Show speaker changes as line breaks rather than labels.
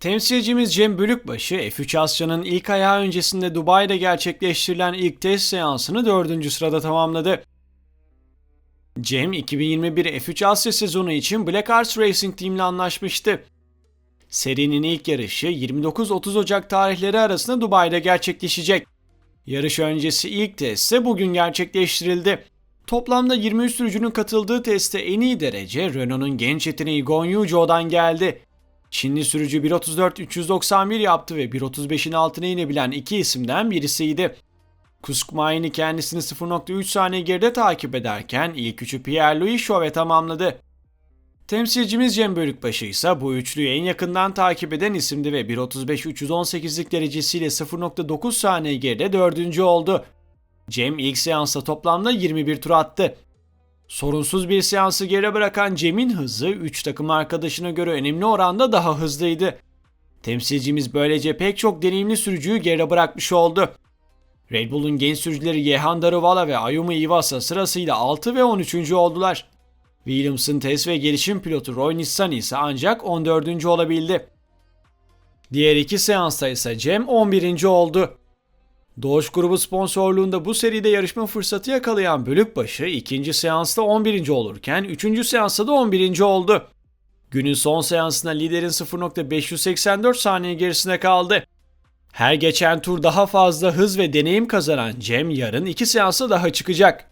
Temsilcimiz Cem Bölükbaşı, F3 Asya'nın ilk ayağı öncesinde Dubai'de gerçekleştirilen ilk test seansını 4. sırada tamamladı. Cem 2021 F3 Asya sezonu için Black Arts Racing Team ile anlaşmıştı. Serinin ilk yarışı 29-30 Ocak tarihleri arasında Dubai'de gerçekleşecek. Yarış öncesi ilk test ise bugün gerçekleştirildi. Toplamda 23 sürücünün katıldığı testte en iyi derece Renault'un genç yeteneği Gon Yu Zhou'dan geldi. Çinli sürücü 1.34-391 yaptı ve 1.35'in altına inebilen iki isimden birisiydi. Kuskmaini kendisini 0.3 saniye geride takip ederken ilk üçü Pierre-Louis Chauvet tamamladı. Temsilcimiz Cem Bölükbaşı ise bu üçlüyü en yakından takip eden isimdi ve 1.35-318'lik derecesiyle 0.9 saniye geride dördüncü oldu. Cem ilk seansta toplamda 21 tur attı. Sorunsuz bir seansı geride bırakan Cem'in hızı 3 takım arkadaşına göre önemli oranda daha hızlıydı. Temsilcimiz böylece pek çok deneyimli sürücüyü geride bırakmış oldu. Red Bull'un genç sürücüleri Yehan Daruvala ve Ayumu Iwasa sırasıyla 6 ve 13. oldular. Williams'ın test ve gelişim pilotu Roy Nissany ise ancak 14. olabildi. Diğer iki seansta ise Cem 11. oldu. Doğuş grubu sponsorluğunda bu seride yarışma fırsatı yakalayan Bölükbaşı ikinci seansta 11. olurken üçüncü seansta da 11. oldu. Günün son seansında liderin 0.584 saniye gerisine kaldı. Her geçen tur daha fazla hız ve deneyim kazanan Cem yarın iki seansa daha çıkacak.